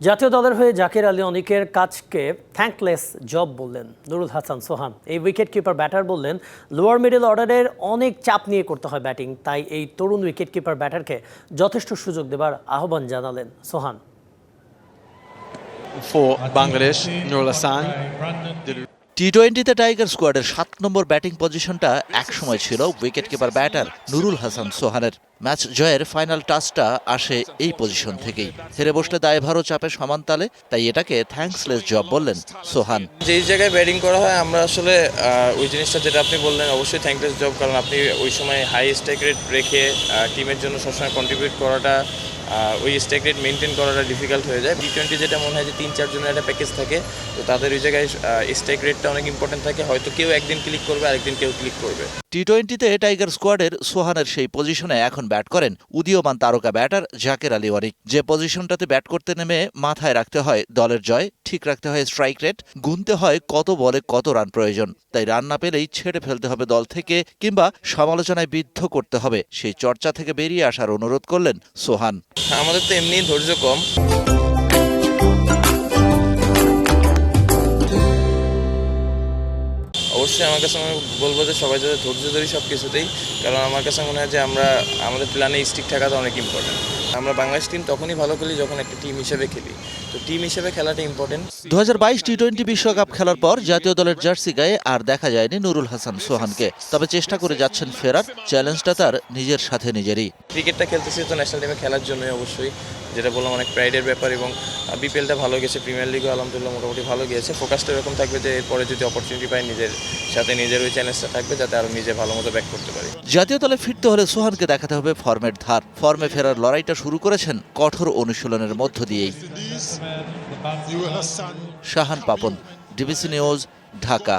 জাতীয় দলের হয়ে জাকির আলী অনিকের কাজকে থ্যাঙ্কলেস জব বললেন নুরুল হাসান সোহান এই উইকেট কিপার ব্যাটার বললেন লোয়ার মিডল অর্ডারের অনেক চাপ নিয়ে করতে হয় ব্যাটিং তাই এই তরুণ উইকেট কিপার ব্যাটারকে যথেষ্ট সুযোগ দেবার আহ্বান জানালেন সোহান for Bangladesh, Nurul Hassan. টি টোয়েন্টিতে টাইগার স্কোয়াডের সাত নম্বর ব্যাটিং পজিশনটা একসময় ছিল wicket keeper batter Nurul Hasan সোহানের। Match জয়ের ফাইনাল টাচটা আসে এই পজিশন থেকেই। হেরে বসলে দায়ভারও চাপে সমান তালে, তাই এটাকে থ্যাঙ্কসলেস জব বললেন সোহান। যেই জায়গায় ব্যাটিং করা হয়, আমরা আসলে ওই জিনিসটা যেটা আপনি বললেন, অবশ্যই থ্যাঙ্কলেস জব কারণ আপনি ওই সময় হাই স্ট্রাইক রেট রেখে টিমের জন্য সবসময় কন্ট্রিবিউট করাটা ওই স্টেক রেট মেনটেন করাটা ডিফিকাল্ট হয়ে যায়। টি টোয়েন্টি যেটা মনে হয় যে তিন চারজনের একটা প্যাকেজ থাকে, তো তাদের ওই জায়গায় স্টেক রেটটা অনেক ইম্পর্টেন্ট থাকে। হয়তো কেউ একদিন ক্লিক করবে, আরেকদিন কেউ ক্লিক করবে। টি টোয়েন্টিতে টাইগার স্কোয়াডের সোহানের সেই পজিশনে এখন ব্যাট করেন উদীয়মান তারকা ব্যাটার জাকের আলী ওয়ারিক যে পজিশনটাতে ব্যাট করতে নেমে মাথায় রাখতে হয় দলের জয়, ঠিক রাখতে হয় স্ট্রাইক রেট গুনতে হয় কত বলে কত রান প্রয়োজন। তাই রান না পেলেই ছেড়ে ফেলতে হবে দল থেকে কিংবা সমালোচনায় বিদ্ধ করতে হবে। সেই চর্চা থেকে বেরিয়ে আসার অনুরোধ করলেন সোহান। আমাদের তো এমনি ধৈর্য কম। অবশ্যই আমার কাছে আমি বলব যে সবাই যাতে ধৈর্য ধরি সব কিছুতেই কারণ আমার কাছে মনে হয় যে আমরা আমাদের প্ল্যানে স্টিক থাকাটা অনেক ইম্পর্টেন্ট আমরা বাংলাদেশ টিম তখনই ভালো খেলি যখন একটা টিম হিসেবে খেলি। তো টিম হিসেবে খেলাটা ইম্পর্টেন্ট দু টি টোয়েন্টি বিশ্বকাপ খেলার পর জাতীয় দলের জার্সি গায়ে আর দেখা যায়নি নুরুল হাসান সোহানকে। তবে চেষ্টা করে যাচ্ছেন ফেরার চ্যালেঞ্জটা তার নিজের সাথে নিজেরই। ক্রিকেটটা খেলতেছি তো ন্যাশনাল টিমে খেলার জন্যই অবশ্যই। যেটা বললাম অনেক প্রাইডের ব্যাপার এবং বিপিএলটা ভালো গেছে প্রিমিয়ার লিগও আলহামদুলিল্লাহ মোটামুটি ভালো গিয়েছে। ফোকাসটা এরকম থাকবে যে এরপরে যদি অপরচুনিটি পাই নিজের সাথে নিজের ওই চ্যালেঞ্জটা থাকবে যাতে আরও নিজে ভালো মতো ব্যাক করতে পারি। জাতীয় দলে ফিরতে হলে সোহানকে দেখাতে হবে ফর্মের ধার। ফর্মে ফেরার লড়াইটা শুরু করেছেন কঠোর অনুশীলনের মধ্য দিয়েই। Shahan Papon, DBC news, Dhaka.